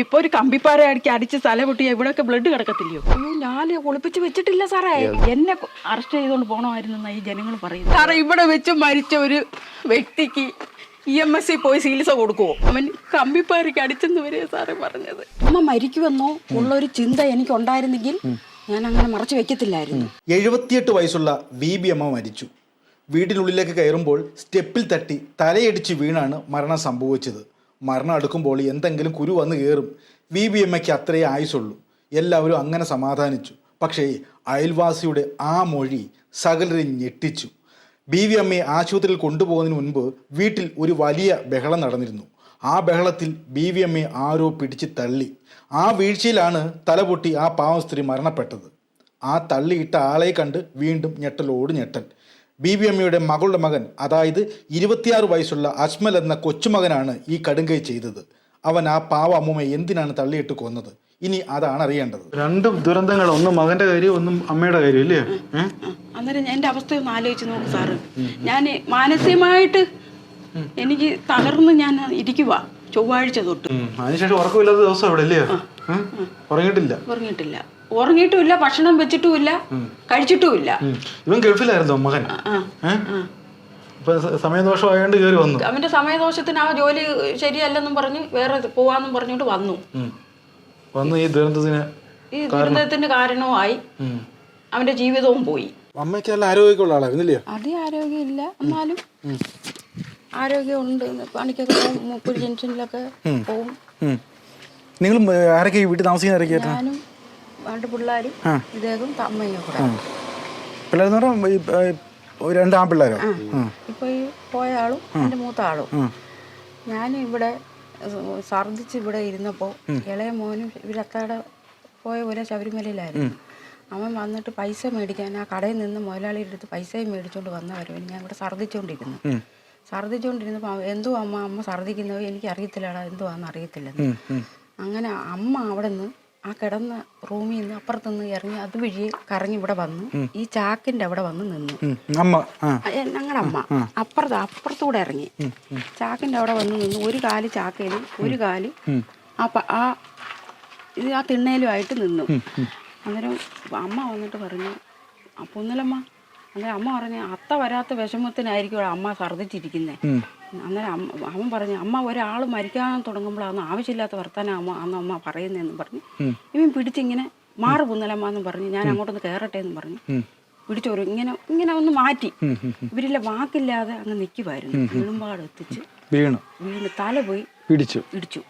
ഇപ്പൊ ഒരു കമ്പിപ്പാര അടിക്ക് അടിച്ച് തല പൊട്ടി ഇവിടെയൊക്കെ ബ്ലഡ് കിടക്കത്തില്ലയോ? അയ്യോ ഞാൻ ഒളിപ്പിച്ച് വെച്ചിട്ടില്ല സാറേ. എന്നെ അറസ്റ്റ് ചെയ്തുകൊണ്ട് പോണമായിരുന്നു ഈ ജനങ്ങൾ പറയുന്നത്. സാറേ ഇവിടെ വെച്ച് മരിച്ച ഒരു വ്യക്തിക്ക് ഇ എം എസ് സി പോയി ചികിത്സ കൊടുക്കുവോ? അവൻ കമ്പിപ്പാരയ്ക്ക് അടിച്ചെന്ന് വരെ സാറേ പറഞ്ഞത്. അമ്മ മരിക്കുമെന്നോ ഉള്ള ഒരു ചിന്ത എനിക്ക് ഉണ്ടായിരുന്നെങ്കിൽ ഞാൻ അങ്ങനെ മറച്ചു വെക്കത്തില്ലായിരുന്നു. എഴുപത്തിയെട്ട് വയസ്സുള്ള വി ബി അമ്മ മരിച്ചു. വീട്ടിനുള്ളിലേക്ക് കയറുമ്പോൾ സ്റ്റെപ്പിൽ തട്ടി തലയടിച്ച് വീണാണ് മരണം സംഭവിച്ചത്. മരണം അടുക്കുമ്പോൾ എന്തെങ്കിലും കുരു വന്ന് കയറും. വി ബി അമ്മയ്ക്ക് അത്രയേ ആയുസുള്ളൂ എല്ലാവരും അങ്ങനെ സമാധാനിച്ചു. പക്ഷേ അയൽവാസിയുടെ ആ മൊഴി സകലരെ ഞെട്ടിച്ചു. ബി വി അമ്മയെ ആശുപത്രിയിൽ കൊണ്ടുപോകുന്നതിന് മുൻപ് വീട്ടിൽ ഒരു വലിയ ബഹളം നടന്നിരുന്നു. ആ ബഹളത്തിൽ ബി വി അമ്മയെ ആരോ പിടിച്ച് തള്ളി. ആ വീഴ്ചയിലാണ് തലപൊട്ടി ആ പാവം സ്ത്രീ മരണപ്പെട്ടത്. ആ തള്ളിയിട്ട ആളെ കണ്ട് വീണ്ടും ഞെട്ടലോട് ഞെട്ടൽ. ബി ബി അമ്മയുടെ മകളുടെ മകൻ അതായത് ഇരുപത്തിയാറ് വയസ്സുള്ള അജ്മൽ എന്ന കൊച്ചുമകനാണ് ഈ കടുങ്കൈ ചെയ്തത്. അവൻ ആ പാവ അമ്മൂമ്മയെ എന്തിനാണ് തള്ളിയിട്ട് കൊന്നത്? ഇനി അതാണ് അറിയേണ്ടത്. രണ്ട് ദുരന്തങ്ങൾ ഒന്ന് മകന്റെ കാര്യം ഒന്നും അമ്മയുടെ കാര്യം ഇല്ലേ? അന്നേരം എന്റെ അവസ്ഥ ഒന്ന് ആലോചിച്ച് നോക്ക് സാറ്. ഞാൻ മാനസികമായിട്ട് എനിക്ക് തകർന്ന് ഞാൻ ഇരിക്കുക ചൊവ്വാഴ്ച തൊട്ട്. അതിനുശേഷം ഉറക്കമില്ലാത്ത ദിവസം അവിടെ ഇല്ലേ? ഉറങ്ങിട്ടില്ല ഉറങ്ങിയിട്ടില്ല. ഉറങ്ങിയിട്ടില്ല. ഉറങ്ങിയിട്ടുമില്ല ഭക്ഷണം വെച്ചിട്ടുമില്ല കഴിച്ചിട്ടുമില്ല. ഇവൻ ഗൾഫിലായിരുന്നു മകൻ. സമയദോഷമായോണ്ട് കയറി വന്നു. അവന്റെ സമയദോഷത്തിന് ആ ജോലി ശരിയല്ലെന്നും പറഞ്ഞ് വേറെ പോവാന്നും പറഞ്ഞിട്ട് വന്നു. വന്നു ഈ ദുരന്തത്തിന് ഈ ദുരന്തത്തിന് കാരണവുമായി അവന്റെ ജീവിതവും പോയി. അമ്മയ്ക്ക് നല്ല ആരോഗ്യമുള്ള ആളായിരുന്നില്ലയോ അധികം ആരോഗ്യമില്ല എന്നാലും ആരോഗ്യമുണ്ട്. പണിക്കൊക്കെ പോകും മുപ്പത് ജംഗ്ഷനിലൊക്കെ പോകും. നിങ്ങൾ ആരൊക്കെ വീട്ടിൽ താമസിക്കുന്ന ആരൊക്കെ ഞാനും രണ്ട് പിള്ളേരും ഇദ്ദേഹം അമ്മയും കൂടെ. പിള്ളേരെന്ന് പറഞ്ഞാൽ രണ്ട് ആൺപിള്ളേരോ? ഇപ്പൊ ഈ പോയ ആളും എന്റെ മൂത്ത ആളും ഞാൻ ഇവിടെ ഛർദിച്ച് ഇവിടെ ഇരുന്നപ്പോൾ ഇളയ മോനും ഇവരത്തയുടെ പോയ പോലെ ശബരിമലയിലായിരുന്നു. അവൻ വന്നിട്ട് പൈസ മേടിക്കാൻ ആ കടയിൽ നിന്ന് മുതലാളിയുടെ അടുത്ത് പൈസയും മേടിച്ചുകൊണ്ട് വന്ന വരവിന് ഞാൻ ഇവിടെ ഛർദ്ദിച്ചുകൊണ്ടിരുന്നു ഛർദ്ദിച്ചുകൊണ്ടിരുന്നപ്പോൾ അവൻ, എന്തോ അമ്മ അമ്മ ഛർദ്ദിക്കുന്നത് എനിക്ക് അറിയത്തില്ലടാ എന്തുവാന്ന് അറിയത്തില്ലെന്ന്. അങ്ങനെ അമ്മ അവിടെ നിന്ന് ആ കിടന്ന റൂമിൽ നിന്ന് അപ്പുറത്തുനിന്ന് ഇറങ്ങി അത് വഴി കറങ്ങി ഇവിടെ വന്നു. ഈ ചാക്കിന്റെ അവിടെ വന്ന് നിന്നു. അമ്മ. ഞങ്ങളുടെ അമ്മ. അപ്പുറത്ത് അപ്പുറത്തൂടെ ഇറങ്ങി. ചാക്കിന്റെ അവിടെ വന്ന് നിന്നു. ഒരു കാൽ ചാക്കയിലും ഒരു കാൽ ആ ആ ഇത് ആ തിണ്ണയിലുമായിട്ട് നിന്നു. അന്നേരം അമ്മ വന്നിട്ട് പറഞ്ഞു പൊന്നലമ്മ അന്നേരം അമ്മ പറഞ്ഞു അത്ത വരാത്ത വിഷമത്തിനായിരിക്കും അമ്മ ഛർദ്ദിച്ചിരിക്കുന്നത് അന്നേരം അമ്മ അവൻ പറഞ്ഞു അമ്മ ഒരാൾ മരിക്കാൻ തുടങ്ങുമ്പോഴാണ് ആവശ്യമില്ലാത്ത വർത്താനം അമ്മ അന്ന് അമ്മ പറയുന്നതെന്ന് പറഞ്ഞു. ഇവൻ പിടിച്ചിങ്ങനെ മാറ് പൊന്നലമ്മ എന്ന് പറഞ്ഞു ഞാൻ അങ്ങോട്ടൊന്ന് കയറട്ടെ എന്ന് പറഞ്ഞു. പിടിച്ചോരു ഇങ്ങനെ ഇങ്ങനെ ഒന്ന് മാറ്റി. ഇവരില്ല വാക്കില്ലാതെ അങ്ങ് നിൽക്കുമായിരുന്നു വീണുമ്പാട് എത്തിച്ച് വീണു. വീണ് തല പോയി പിടിച്ചു. പിടിച്ചു.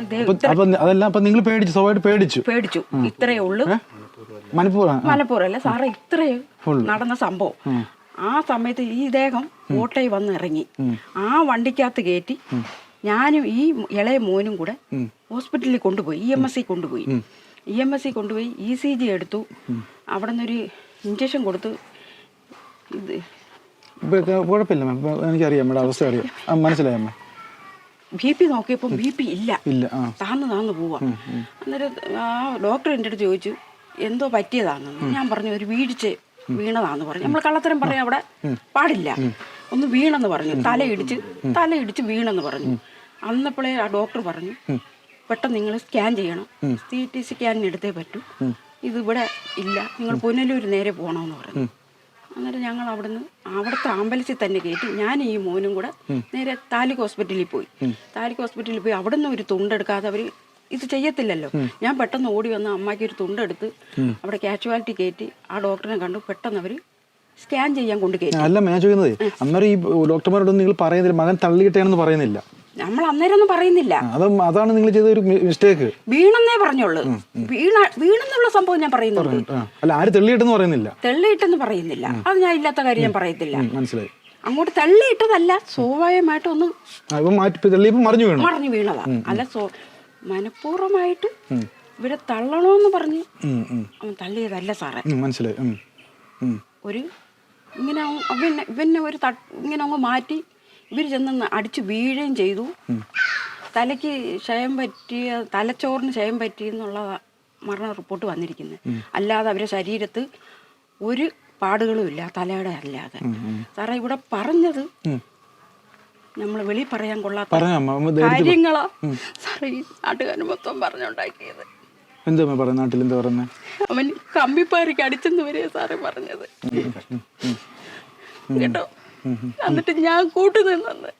അതെല്ലാം അപ്പൊ നിങ്ങൾ പേടിച്ചു പേടിച്ചു? പേടിച്ചു. ഇത്രയേ ഉള്ളൂ. മലപ്പുറം മലപ്പുറം അല്ല? സാറേ ഇത്രയേ നടന്ന സംഭവം. ആ സമയത്ത് ഈ ദേഹം ഓട്ടയിൽ വന്ന് ഇറങ്ങി ആ വണ്ടിക്കകത്ത് കയറ്റി ഞാനും ഈ ഇളയ മോനും കൂടെ ഹോസ്പിറ്റലിൽ കൊണ്ടുപോയി ഇ എം എസ് സി കൊണ്ടുപോയി. ഇ എം എസ് സി കൊണ്ടുപോയി ഇ സി ജി എടുത്തു. അവിടെ നിന്നൊരു ഇഞ്ചക്ഷൻ കൊടുത്തു ഇത് കുഴപ്പമില്ല മാം എനിക്കറിയാം നമ്മുടെ അവസ്ഥ അറിയാം. മനസ്സിലായി അമ്മ. ബി പി നോക്കിയപ്പോൾ ബി പി ഇല്ല. താന്ന് താന്ന് പോവാ. അന്നേരം ആ ഡോക്ടർ എന്റെ അടുത്ത് ചോദിച്ചു എന്തോ പറ്റിയതാണെന്ന്. ഞാൻ പറഞ്ഞു ഒരു വീഴ്ച വീണതാന്ന് പറഞ്ഞു. നമ്മൾ കള്ളത്തരം പറയാൻ അവിടെ പാടില്ല. ഒന്ന് വീണെന്ന് പറഞ്ഞു. തലയിടിച്ച് തലയിടിച്ച് വീണെന്ന് പറഞ്ഞു. അന്നപ്പോഴേ ആ ഡോക്ടർ പറഞ്ഞു പെട്ടെന്ന് നിങ്ങൾ സ്കാൻ ചെയ്യണം. സി ടി സ്കാനിന് എടുത്തേ പറ്റൂ. ഇതിവിടെ ഇല്ല. നിങ്ങൾ പുനലൂർ നേരെ പോകണമെന്ന് പറഞ്ഞു. അന്നേരം ഞങ്ങൾ അവിടുന്ന് അവിടുത്തെ അമ്പലത്തിൽ തന്നെ കയറ്റി ഞാൻ ഈ മോനും കൂടെ നേരെ താലൂക്ക് ഹോസ്പിറ്റലിൽ പോയി. താലൂക്ക് ഹോസ്പിറ്റലിൽ പോയി അവിടുന്ന് ഒരു തുണ്ടെടുക്കാതെ അവർ ഇത് ചെയ്യത്തില്ലല്ലോ. ഞാൻ പെട്ടെന്ന് ഓടി വന്ന് അമ്മയ്ക്ക് ഒരു തുണ്ടെടുത്ത് അവിടെ കാഷ്വാലിറ്റി കയറ്റി ആ ഡോക്ടറിനെ കണ്ടു. പെട്ടെന്ന് അവർ സ്കാൻ ചെയ്യാൻ കൊണ്ട് കയറ്റി. അല്ല ഞാൻ ചോദിക്കുന്നത് അന്നേരം ഈ ഡോക്ടർമാരോടൊന്നും നിങ്ങൾ പറയുന്നില്ല. മകൻ തള്ളിയിട്ടേണെന്ന് പറയുന്നില്ല. നമ്മൾ അന്നേരം ഒന്നും പറയുന്നില്ല. അതാണ് നിങ്ങൾ ചെയ്ത ഒരു മിസ്റ്റേക്ക് വീണെന്നേ പറഞ്ഞോളൂ വീണ വീണെന്നുള്ള സംഭവം ഞാൻ പറയുന്നുണ്ട്. അല്ല ആര് തെള്ളിയിട്ടെന്ന് പറയുന്നില്ല. തെള്ളിയിട്ടെന്ന് പറയുന്നില്ല. അത് ഞാൻ ഇല്ലാത്ത കാര്യം ഞാൻ പറയത്തില്ല. മനസ്സിലായി. അങ്ങോട്ട് തള്ളിയിട്ടതല്ല ഇപ്പൊ തെള്ളിയപ്പോ മറിഞ്ഞു വീണു. മറിഞ്ഞു വീണതാ. അല്ല സോ മനഃപൂർവമായിട്ട് ഇവിടെ തള്ളണോന്ന് പറഞ്ഞ് അവൻ തള്ളിയതല്ല സാറേ. മനസ്സിലായി. ഒരു ഇങ്ങനെ അവൻ- ഇവന്നെ ഒരു തട്ട് ഇങ്ങനെ അങ്ങ് മാറ്റി ഇവർ ചെന്ന് അടിച്ചു വീഴുകയും ചെയ്തു. തലയ്ക്ക് ക്ഷയം പറ്റിയ തലച്ചോറിന് ക്ഷയം പറ്റി എന്നുള്ള മരണ റിപ്പോർട്ട് വന്നിരിക്കുന്നത് അല്ലാതെ അവരുടെ ശരീരത്ത് ഒരു പാടുകളും ഇല്ല തലയുടെ അല്ലാതെ. സാറേ ഇവിടെ പറഞ്ഞത് നമ്മൾ വെളി പറയാൻ കൊള്ളാത്ത കാര്യങ്ങളാ. സാറേ ഈ നാട്ടുകാർ മൊത്തം പറഞ്ഞുണ്ടാക്കിയത് എന്താ പറഞ്ഞ? നാട്ടിൽ എന്താ പറയുന്നത് അവൻ കമ്പിപ്പാരിക്ക് അടിച്ചെന്ന് വരെ സാറ് പറഞ്ഞത്. കേട്ടോ? എന്നിട്ട് ഞാൻ കൂട്ടു നിന്നത്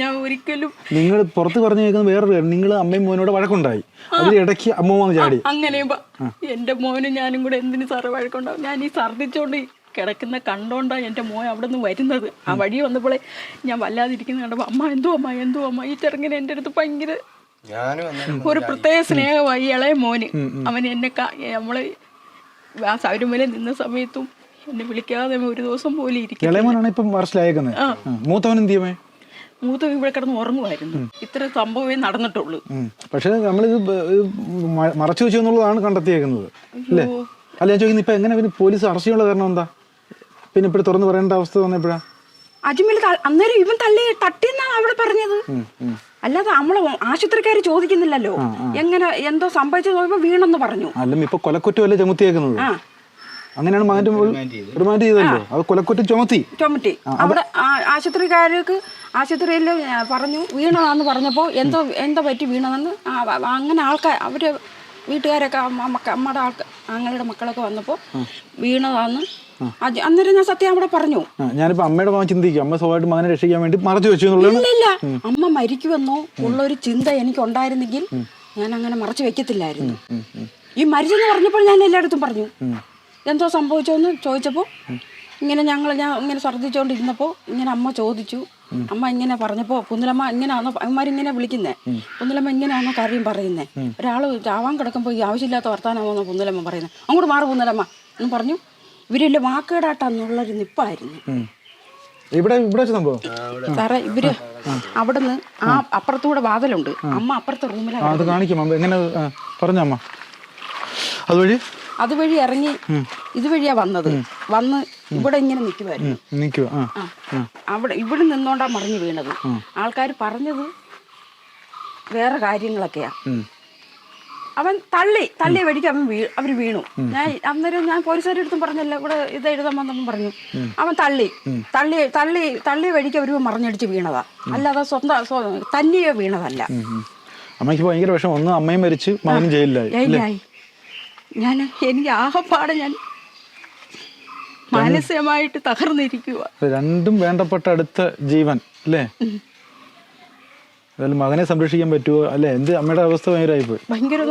ഞാൻ ഒരിക്കലും നിങ്ങൾ പുറത്ത് പറഞ്ഞു കേൾക്കുന്ന വേറൊരു കാര്യം. നിങ്ങൾ അമ്മയും മോനോട് വഴക്കുണ്ടായി. അതിൽ ഇടയ്ക്ക് അമ്മ ചാടി. അങ്ങനെ എന്റെ മോനും ഞാനും കൂടെ എന്തിനു സാറ് വഴക്കുണ്ടാവും? ഞാൻ ഈ ഛർദ്ദിച്ചോണ്ട് ഈ കിടക്കുന്ന കണ്ടോണ്ടാണ് എന്റെ മോൻ അവിടെ നിന്ന് വരുന്നത്. ആ വഴി വന്നപ്പോഴേ ഞാൻ വല്ലാതിരിക്കുന്ന കണ്ടപ്പോൾ അമ്മ എന്തോ അമ്മ എന്തോ അമ്മ ഈ ചെറുങ്ങനെ എന്റെ അടുത്ത് ഭയങ്കര ഒരു പ്രത്യേക സ്നേഹമായി ഇളയ മോന്. അവൻ എന്നെ നമ്മൾ ആ ശബരിമല നിന്ന സമയത്തും എന്നെ വിളിക്കാതെ ഒരു ദിവസം പോലും ഇരിക്കും മൂത്തവൻ എന്ത് ചെയ്യുമേ മൂത്ത ഇവിടെ കിടന്ന് ഉറങ്ങുമായിരുന്നു ഇത്ര സംഭവമേ നടന്നിട്ടുള്ളൂ. പക്ഷേ നമ്മളിത് ബ- ഇത് മറച്ചു വെച്ചു എന്നുള്ളതാണ് കണ്ടെത്തിയേക്കുന്നത്. അല്ലേ? അല്ല ഞാൻ ചോദിക്കുന്നത് ഇപ്പൊ എങ്ങനെ പോലീസ് അറസ്റ്റ് ചെയ്യാനുള്ള കാരണം എന്താ? പിന്നെ ഇപ്പോൾ തുറന്നു പറയേണ്ട അവസ്ഥ വന്നപ്പോഴാ? അജ്മൽ അന്നേരം ഇവൻ തള്ളി തട്ടിയെന്നാണ് അവിടെ പറഞ്ഞത്. അല്ലാതെ നമ്മൾ ആശുപത്രിക്കാർ ചോദിക്കുന്നില്ലല്ലോ. എങ്ങനെ എന്തോ സംഭവിച്ചു നോക്കുമ്പോ വീണെന്ന് പറഞ്ഞു. അല്ല ഇപ്പൊ കൊലക്കുറ്റമല്ലേ ചുമത്തിയേക്കുന്നത്? ആ. അങ്ങനെയാണ് മകന്റെ റിമാൻഡ് ചെയ്തല്ലോ. അത് കൊലക്കുറ്റം ചുമത്തി. ചുമട്ടി അവിടെ ആശുപത്രിക്കാർക്ക് ആശുപത്രിയിൽ പറഞ്ഞു വീണതാന്ന് പറഞ്ഞപ്പോൾ എന്തോ എന്തോ പറ്റി വീണതെന്ന്? ആ, അങ്ങനെ ആൾക്കാർ അവർ വീട്ടുകാരൊക്കെ അമ്മയുടെ ആൾക്കാർ ആങ്ങളുടെ മക്കളൊക്കെ വന്നപ്പോൾ വീണതാന്ന് അന്നേരം ഞാൻ സത്യം അവിടെ പറഞ്ഞു. ഞാനിപ്പോ അമ്മയുടെ മകൻ ചിന്തിക്കും. അമ്മ സ്വഭാവമായിട്ട് മകനെ രക്ഷിക്കാൻ വേണ്ടി മറച്ചു വെച്ചു ഇല്ലില്ല അമ്മ മരിക്കുമെന്നോ ഉള്ള ഒരു ചിന്ത എനിക്ക് ഉണ്ടായിരുന്നെങ്കിൽ ഞാൻ അങ്ങനെ മറച്ചു വെക്കത്തില്ലായിരുന്നു. ഈ മരിച്ചെന്ന് പറഞ്ഞപ്പോൾ ഞാൻ എല്ലായിടത്തും പറഞ്ഞു. എന്തോ സംഭവിച്ചോന്ന് ചോദിച്ചപ്പോൾ ഇങ്ങനെ ഞങ്ങൾ ഞാൻ ഇങ്ങനെ ഛർദ്ദിച്ചുകൊണ്ടിരുന്നപ്പോൾ ഇങ്ങനെ അമ്മ ചോദിച്ചു. അമ്മ ഇങ്ങനെ പറഞ്ഞപ്പോൾ പുന്നലമ്മ ഇങ്ങനെയാണോ അമ്മമാരിങ്ങനെ വിളിക്കുന്നേ. പുന്നലമ്മ ഇങ്ങനെയാണോ കാര്യം പറയുന്നേ. ഒരാൾ ആവാൻ കിടക്കുമ്പോൾ ഈ ആവശ്യമില്ലാത്ത വർത്താനമാണോ പുന്നലമ്മ പറയുന്നത് അങ്ങോട്ട് മാറും പുന്നലമ്മ എന്ന് പറഞ്ഞു. ഇവരെല്ലാം വാക്കേടാട്ടാന്നുള്ളൊരു നിപ്പായിരുന്നു ഇവിടെ ഇവിടെ സംഭവം? സാറേ ഇവർ അവിടുന്ന് ആ അപ്പുറത്തൂടെ വാതിലുണ്ട്. അമ്മ അപ്പുറത്തെ റൂമിലാണ് അത് കാണിക്കാം അമ്മ എങ്ങനെ അമ്മ. അതുവഴി? അതുവഴി ഇറങ്ങി ഇതുവഴിയാ വന്നത്. വന്ന് ഇവിടെ ഇങ്ങനെ നിൽക്കുമായിരുന്നു അവിടെ ഇവിടെ നിന്നോണ്ടാ മറിഞ്ഞു വീണത്. ആൾക്കാർ പറഞ്ഞത് വേറെ കാര്യങ്ങളൊക്കെയാ. അവൻ തള്ളി തള്ളി വഴിക്ക് അവൻ വീ അവർ വീണു. ഞാൻ അന്നേരം ഞാൻ പോലീസുകാരുടെ അടുത്തും പറഞ്ഞല്ലോ ഇവിടെ ഇത് എഴുതാൻ വന്നപ്പം പറഞ്ഞു. അവൻ തള്ളി തള്ളി തള്ളി തള്ളി വഴിക്ക് അവർ മറിഞ്ഞടിച്ച് വീണതാ. അല്ലാതെ സ്വന്തം തന്നെയോ വീണതല്ല. അമ്മയ്ക്ക് ഭയങ്കര വിഷമം. ഒന്ന് അമ്മയും മരിച്ച് മകനും ജയിലിലായി ഞാൻ എനിക്ക് ആകപ്പാടെ ഞാൻ മാനസികമായിട്ട് തകർന്നിരിക്കുക രണ്ടും വേണ്ടപ്പെട്ട അടുത്ത ജീവൻ അല്ലേ? അതായത് മകനെ സംരക്ഷിക്കാൻ പറ്റുമോ അല്ലെ? എന്ത് അമ്മയുടെ അവസ്ഥ ഭയങ്കരമായി പോയി. ഭയങ്കര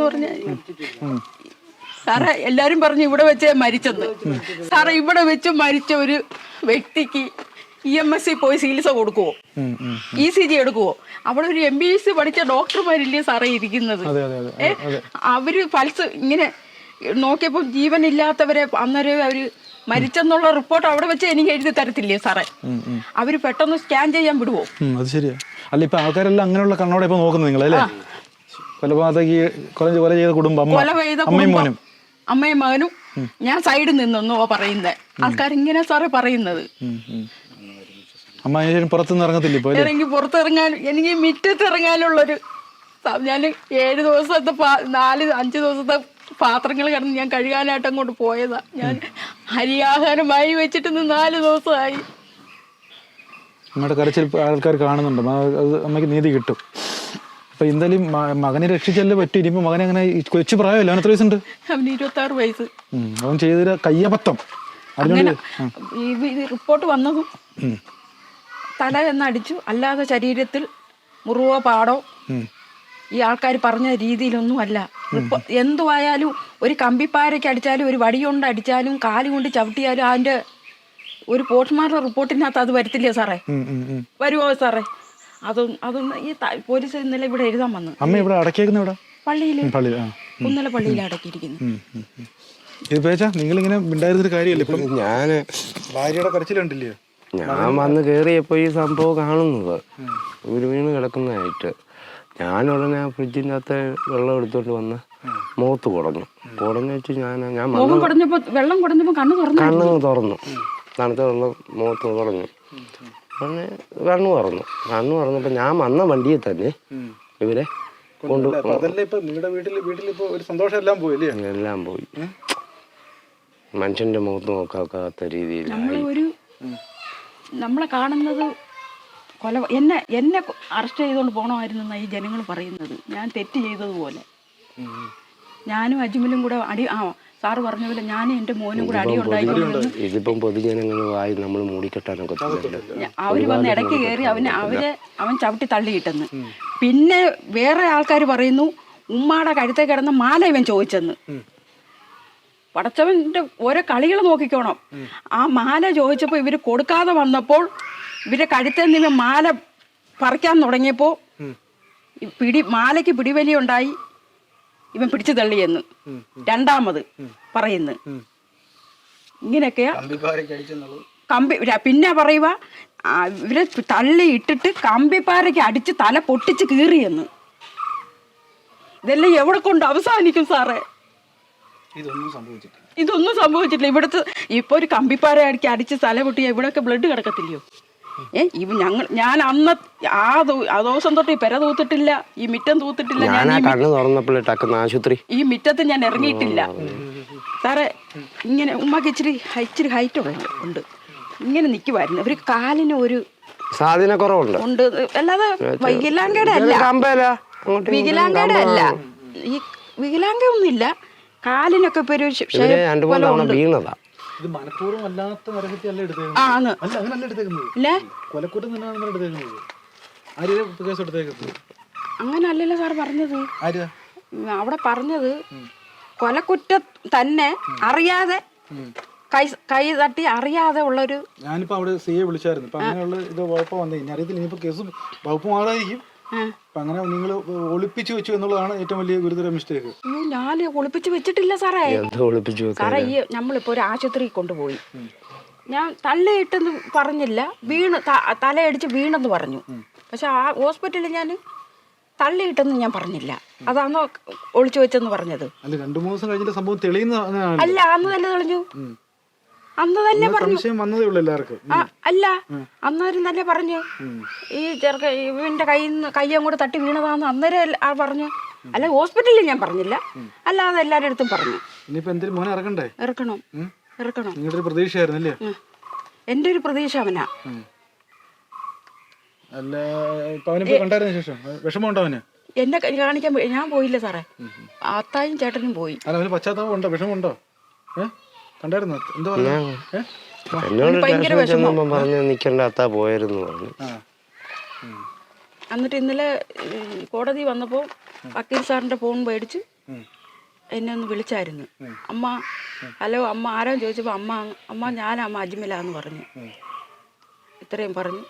സാറേ എല്ലാരും പറഞ്ഞു ഇവിടെ വെച്ചേ മരിച്ചെന്ന്. സാറേ ഇവിടെ വെച്ച് മരിച്ച ഒരു വ്യക്തിക്ക് ഇ എം എസ് സി പോയി ചികിത്സ കൊടുക്കുവോ. ഇ സി ജി എടുക്കുവോ? അവിടെ ഒരു എം ബി എസ് സി പഠിച്ച ഡോക്ടർമാരില്ലേ സാറേ ഇരിക്കുന്നത്? ഏ? അവർ പൾസ് ഇങ്ങനെ നോക്കിയപ്പോൾ ജീവനില്ലാത്തവരെ അന്നേരം അവർ മരിച്ചെന്നുള്ള റിപ്പോർട്ട് അവിടെ വെച്ച് എനിക്ക് എഴുതി തരത്തില്ലേ സാറേ? അവർ പെട്ടെന്ന് സ്കാൻ ചെയ്യാൻ വിടുവോ? അത് ശരിയാ. അല്ല ഇപ്പൊ ആൾക്കാരെല്ലാം അങ്ങനെയുള്ള കണ്ണോടെ ഇപ്പൊ നോക്കുന്നത് നിങ്ങൾ അല്ലേ? കൊലപാതകി കൊല കൊല ചെയ്ത കുടുംബം അമ്മയും മോനും. അമ്മയും മകനും ഞാൻ സൈഡിൽ നിന്നൊന്നോ പറയുന്നത് ആൾക്കാരിങ്ങനെ സാറേ പറയുന്നത്. അമ്മ പുറത്തുനിന്ന് ഇറങ്ങത്തില്ല ഇപ്പൊ എനിക്ക് പുറത്തിറങ്ങാൻ എനിക്ക് മിറ്റത്ത് ഇറങ്ങാനുള്ളൊരു ഞാൻ ഏഴ് ദിവസത്തെ നാല് അഞ്ച് ദിവസത്തെ പാത്രങ്ങൾ കിടന്ന് ഞാൻ കഴുകാനായിട്ട് അങ്ങോട്ട് പോയതാ. ഞാൻ ഹരിയാഹാരമായി വെച്ചിട്ട് നാല് ദിവസമായി. അമ്മയുടെ കരച്ചിൽ ആൾക്കാർ കാണുന്നുണ്ട്. അത് അമ്മയ്ക്ക് നീതി കിട്ടും. അപ്പൊ എന്തായാലും മകനെ രക്ഷിച്ചല്ലേ പറ്റും? ഇനിയിപ്പോ മകനെ അങ്ങനെ കൊച്ചു പ്രായമല്ല? അവൻ എത്ര വയസ്സുണ്ട്? അവന് ഇരുപത്തി ആറ് വയസ്സ് അവൻ ചെയ്ത കയ്യബദ്ധം. റിപ്പോർട്ട് വന്നതും തല എന്നടിച്ചു അല്ലാതെ ശരീരത്തിൽ മുറിവോ പാടോ ഈ ആൾക്കാർ പറഞ്ഞ രീതിയിലൊന്നും അല്ല. എന്തുവായാലും ഒരു കമ്പിപ്പാരയ്ക്ക് അടിച്ചാലും ഒരു വടി കൊണ്ട് അടിച്ചാലും കാലുകൊണ്ട് ചവിട്ടിയാലും അതിന്റെ ഒരു പോസ്റ്റ്മോർട്ടം റിപ്പോർട്ടിനകത്ത് അത് വരത്തില്ലേ സാറേ. വരുമോ സാറേ? അതും അതൊന്ന് ഈ പോലീസ് ഇന്നലെ ഇവിടെ എഴുതാൻ വന്നു. അമ്മ ഇവിടെ അടക്കിയേക്കുന്ന ഇവിടെ? പള്ളിയിൽ പള്ളി ആ. ഇന്നലെ പള്ളിയിൽ അടക്കിയിരിക്കുന്നു. നിങ്ങളിങ്ങനെ ഉണ്ടായിരുന്നൊരു കാര്യമല്ലേ. ഇപ്പം ഞാൻ ഭാര്യയുടെ കരച്ചിലുണ്ടില്ലേ? ഞാൻ വന്ന് കയറിയപ്പോൾ ഈ സംഭവം കാണുന്നത്. ഒരു വീണ് കിടക്കുന്നതായിട്ട്. ഞാൻ ഉടനെ ആ ഫ്രിഡ്ജിന്റെ അകത്ത് വെള്ളം എടുത്തോണ്ട് വന്ന് മുഖത്ത് കുടഞ്ഞു. കുടഞ്ഞു വെച്ച് ഞാൻ ഞാൻ വെള്ളം കുടഞ്ഞപ്പോൾ കണ്ണ് തുറന്നു കണ്ണങ്ങ് തുറന്നു. തണുത്ത വെള്ളം മുഖത്ത് തുടങ്ങി. അങ്ങനെ കണ്ണു പറഞ്ഞു കണ്ണു പറഞ്ഞപ്പോ ഞാൻ വന്ന വണ്ടിയിൽ തന്നെ ഇവരെ കൊണ്ട് അതല്ലേ ഇപ്പൊ നിങ്ങളുടെ വീട്ടിൽ വീട്ടിൽ ഇപ്പൊ ഒരു സന്തോഷം എല്ലാം പോയില്ലേ എല്ലാം പോയി. മനുഷ്യന്റെ മുഖത്ത് നോക്കാത്ത രീതിയിൽ നമ്മൾ ഒരു നമ്മളെ കാണുന്നത് കൊല എന്നെ എന്നെ അറസ്റ്റ് ചെയ്തുകൊണ്ട് പോകണമായിരുന്നെന്നാണ് ഈ ജനങ്ങൾ പറയുന്നത്. ഞാൻ തെറ്റ് ചെയ്തതുപോലെ. ഞാനും അജ്മലും കൂടെ അടി ആ സാറ് പറഞ്ഞ പോലെ ഞാനും എന്റെ മോനും കൂടെ അടി ഉണ്ടായിക്കൊണ്ടിരുന്നു ഇതിപ്പം പൊതുജനങ്ങളുമായി വായി നമ്മൾ മൂടിക്കെട്ടാനൊക്കെ അവർ വന്ന് ഇടയ്ക്ക് കയറി അവന് അവരെ അവൻ ചവിട്ടി തള്ളിയിട്ടെന്ന്. പിന്നെ വേറെ ആൾക്കാർ പറയുന്നു ഉമ്മാടെ കഴുത്തെ കിടന്ന മാല ഇവൻ ചോദിച്ചെന്ന്. പടച്ചവന്റെ ഓരോ കളികൾ നോക്കിക്കോണം. ആ മാല ചോദിച്ചപ്പോൾ ഇവർ കൊടുക്കാതെ വന്നപ്പോൾ ഇവരെ കഴുത്തിൽ നിന്ന് മാല പറിക്കാൻ തുടങ്ങിയപ്പോൾ ഈ പിടി മാലയ്ക്ക് പിടിവലി ഉണ്ടായി ഇവൻ പിടിച്ചു തള്ളിയെന്ന് രണ്ടാമത് പറയുന്നു. ഇങ്ങനെയൊക്കെയാ കമ്പി പിന്നെ പറയുക ഇവർ തള്ളി ഇട്ടിട്ട് കമ്പിപ്പാരയ്ക്ക് അടിച്ച് തല പൊട്ടിച്ച് കീറിയെന്ന് ഇതെല്ലാം എവിടെ കൊണ്ട് അവസാനിക്കും സാറേ? ഇതൊന്നും സംഭവിച്ചിട്ടില്ല. ഇതൊന്നും സംഭവിച്ചിട്ടില്ല. ഇവിടുത്തെ ഇപ്പൊ ഒരു കമ്പിപ്പാര അടിക്ക് അടിച്ച് തല പൊട്ടിയ ഇവിടെയൊക്കെ ബ്ലഡ് കിടക്കത്തില്ലയോ? ഏ ഇവ ഞങ്ങൾ ഞാൻ അന്ന് ആ ദു- ആ ദിവസം തൊട്ട് ഈ പെര തൂത്തിട്ടില്ല ഈ മിറ്റം തൂത്തിട്ടില്ല ഞാൻ ഞാൻ ആ കണ്ണ് തുറന്നപ്പോൾ ടക്കുന്ന ആശുപത്രി. ഈ മിറ്റത്ത് ഞാൻ ഇറങ്ങിയിട്ടില്ല. സാറേ ഇങ്ങനെ ഉമ്മക്ക് ഇച്ചിരി ഹൈ- ഇച്ചിരി ഹൈറ്റ് ഉള്ള ഉണ്ട്. ഇങ്ങനെ നിൽക്കുമായിരുന്നു ഒരു കാലിന് ഒരു സാധന കുറവുണ്ട്. ഉണ്ട്. അല്ലാതെ വികലാംഗയുടെ അല്ല. കമ്പല വികലാംഗയുടെ അല്ല. ഈ വികലാംഗ ഒന്നുമില്ല കാലിനൊക്കെ ഇപ്പൊ ഒരു ഷ- ഇവർ shape രണ്ടു മൂന്ന് പോലെ തവണ ഉണ്ട്. വീണതാ. ഇത് മനഃപൂർവം അല്ലാത്ത നരഹത്യ അല്ല എടുത്തേക്കുന്നത്. ആണ് അല്ല അങ്ങനല്ല എടുത്തേക്കുന്നത്. ഇല്ലേ. കൊലക്കൂട്ടം തന്നെയാണ് നമ്മൾ എടുത്തേക്കുന്നത്. ആര്യ കേസ് എടുത്തേക്കുന്നത്? അങ്ങനെ അല്ലല്ലോ സാർ പറഞ്ഞത്. ആര്യ? അവിടെ പറഞ്ഞത് കൊലക്കുറ്റ തന്നെ അറിയാതെ കൈ കൈ തട്ടി അറിയാതെ ഉള്ളൊരു ഞാനിപ്പോ അവിടെ സിയെ വിളിച്ചായിരുന്നു. ഇപ്പൊ അങ്ങനെയുള്ള ഇത് കുഴപ്പം വന്നു. ഇനി അറിയത്തില്ല. ഇനിയിപ്പോ കേസ് വകുപ്പ് മാറാതിരിക്കും. അപ്പൊ അങ്ങനെ നിങ്ങൾ ഒളിപ്പിച്ചു വെച്ചു എന്നുള്ളതാണ് ഏറ്റവും വലിയ ഗുരുതര മിസ്റ്റേക്ക് ഞാൻ ഒളിപ്പിച്ചു വെച്ചിട്ടില്ല സാറേ. എന്തോ ഒളിപ്പിച്ചു വെക്കാൻ സാറേ ഈ നമ്മളിപ്പോ ഒരു ആശുപത്രിയിൽ കൊണ്ടുപോയി. ഞാൻ തള്ളിയിട്ടെന്ന് പറഞ്ഞില്ല വീണ് തലയടിച്ച് വീണെന്ന് പറഞ്ഞു. പക്ഷെ ആ ഹോസ്പിറ്റലിൽ ഞാൻ തള്ളിയിട്ടെന്ന് ഞാൻ പറഞ്ഞില്ല. അതാണോ ഒളിച്ചു വെച്ചെന്ന് പറഞ്ഞത്. അല്ല രണ്ടു മൂന്ന് ദിവസം കഴിഞ്ഞിട്ട് സംഭവം തെളിയുന്ന അല്ല അന്ന് തന്നെ തെളിഞ്ഞു. അന്ന് തന്നെ പറഞ്ഞു. സംശയം വന്നതേ ഉള്ളൂ എല്ലാവർക്കും. ആ അല്ല അന്നേരം തന്നെ പറഞ്ഞു. ഈ ചെറുക്ക ഇവന്റെ കയ്യിൽ നിന്ന് കൈ അങ്ങോട്ട് തട്ടി വീണതാന്ന് അന്നേരം ആ പറഞ്ഞു. അല്ല ഹോസ്പിറ്റലിൽ ഞാൻ പറഞ്ഞില്ല. അല്ലാതെ എല്ലാവരുടെ അടുത്തും പറഞ്ഞു. ഇനിയിപ്പോ മോനെ ഇറക്കണ്ടേ? ഇറക്കണം. ഇറക്കണം. നിങ്ങളുടെ ഒരു പ്രതീക്ഷയായിരുന്നു അല്ലേ ഉം. എന്റെ ഒരു പ്രതീക്ഷ അവനാ. അല്ല ഇപ്പൊ കണ്ടായിരുന്ന ശേഷം? വിഷമം ഉണ്ടോ അവന്? എന്നെ ക- കാണിക്കാൻ പോയി- ഞാൻ പോയില്ല സാറേ. അത്തായും ചേട്ടനും പോയി. അല്ല അവന് പശ്ചാത്താപം ഉണ്ടോ? വിഷമമുണ്ടോ? കണ്ടായിരുന്നു? എന്തോ എന്നോട് ഭയങ്കര ചെന്നപ്പം പറഞ്ഞു നിക്കണ്ട അത്താ പോയിരുന്നു പറഞ്ഞു എന്നിട്ട് ഇന്നലെ കോടതി വന്നപ്പോൾ വക്കീൽ സാറിന്റെ ഫോൺ മേടിച്ച് എന്നെ ഒന്ന് വിളിച്ചായിരുന്നു. അമ്മ ഹലോ അമ്മ ആരോ ചോദിച്ചപ്പോൾ അമ്മ അമ്മ ഞാനമ്മ അജ്മലാന്ന് പറഞ്ഞു. ഇത്രയും പറഞ്ഞു.